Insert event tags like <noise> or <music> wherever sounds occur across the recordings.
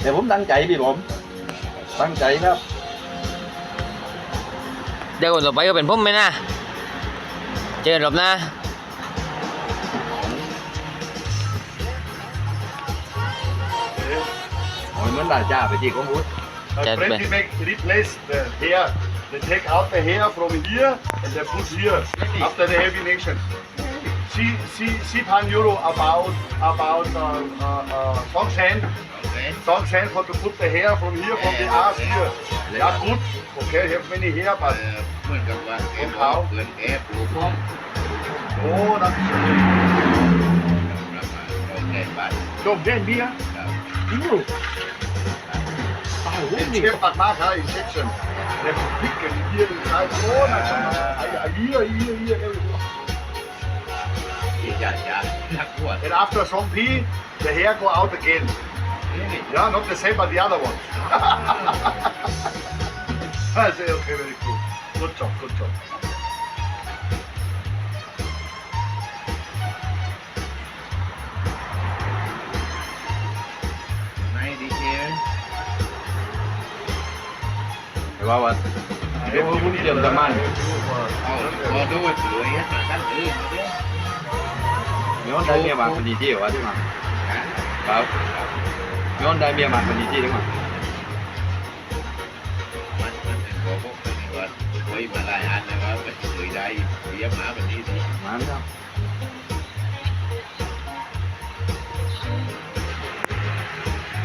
แต่ผมตั้งใจพี่ผมตั้งใจครับเดี๋ยวคนต่อไปก็เป็นผมไหมนะ เจอกันรอบหน้าโอ้ยเหมือนราชาไปที่ของพุทธ My That friend, way. he make replace the hair. They take out the hair from here and they put here after the heavy nation. See, see, see, pan euro about about uh, uh, uh, song sand. Song sand for to put the hair from here from the ass here. Yeah, good. Okay, have many hair, เอ่ but อเหมือนกับว่าแกบอกเกินแกปลูกพร้อม oh, that's เราแกบ้าน don't get beer. ครับอู้ตายโอ้ย It's นี่ kept at Marker in section. They pick and here inside. Oh, that's a year, year, year. everything. ที่จะจะนักบวช And after some pee, the hair go out again. นี่ Yeah, not the same, but the other one. I say, okay, very cool. Good job, good job. ไม่ดีเจแต่ว่าว่าเดี๋ยวผมเตรียมตะมั นเอาพอดูสวยท่านอื่นเนี่ยเดี๋ยวได้เมียมาคนดีที่เหรอวะที่มาครับเดี๋ยวได้เมียมาคนดีที่หรือเปล่ามันมันเป็นบอกพวกเป็นว่าเคยมาหลายอันเลยว่าเป็นเคยได้เลี้ยงหมาแบบนี้สิมาครับ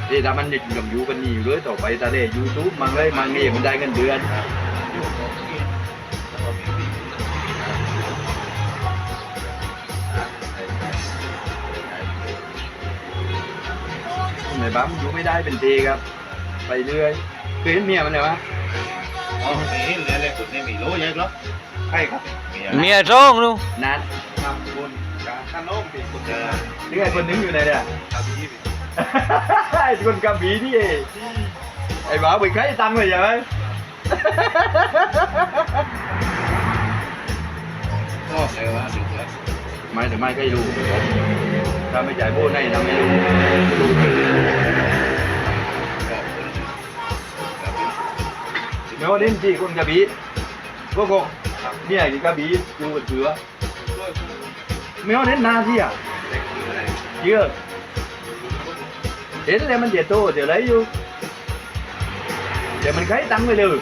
ที่ถ้ามันยังอยู่กันนี่อยู่เลยต่อไปตาเล่ยูทูบมันเลยมันนี่มันได้เงินเดือนอยู่ตรง ในบ้านอยู่ไม่ได้เป็นทีครับ ไปเรื่อยเคยเห็นเมียมันเลยวะอ๋อไม่เห็นเลยเลยคุณไม่มีรู้ยังหรอใช่ครับมีเมียร้องลูกนัดทำบุญการขนมปีกุเจเจอนี่ไงคนนึงอยู่ไหนเนี่ยทำยี่สิบไอ้คนกำบีนี่เองไอ้บ้าไปใครตังค์เลยใช่ไหมก็เลยว่าดูว่า ไม่แต่ไม่ใครรู้ถ้าไม่จ่ายโบนให้ทำไม่รู้ก็คนกับเดี๋ยวเล่นที่คนกระบี่พวกกเนี่ยที่กระบี่อยู่บนเสือไม่เอาเล่นนาที่อะเยอะเห็นเลยมันเดี๋ยวโตเดี๋ยวไรอยู่เดี๋ยวมันใครตั้งไปเลย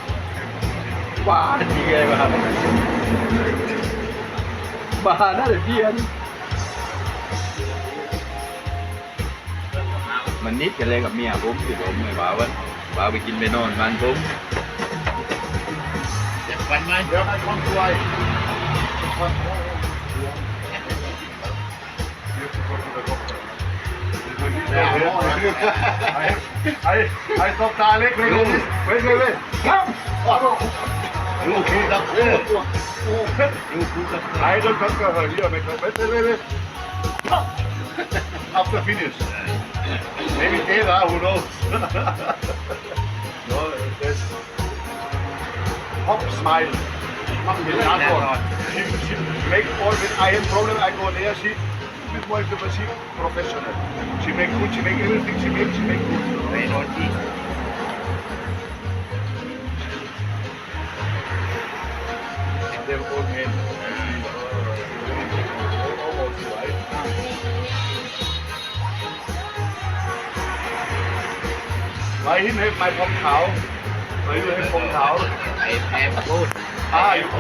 บ้าจริงเลยบ้า บ้าน่าจะเพี้ยนมันนิดกันเลยกับเมียผมที่ผมไม่บ้าวันบ้าไปกินไปนอนบ้านผมเจ็บฟันไหมเดี๋ยวให้คนช่วย I, I, I thought Alec, wait, wait, wait, wait, wait. Come! ดูคู่กับ 요불닭 요불닭 아이돌 평가가 위험해 정말 After finish. Maybe Eva ah, who knows? <laughs> No there's pop smile. Machen wir Antwort make all when I have problem I go there she bit more she professional. She make good she make everything she make she make good. They don't eat ดนที่ไหนไปพรมขาไปหินให้พรมขาไอ้แพ้พูดอ่าอยู่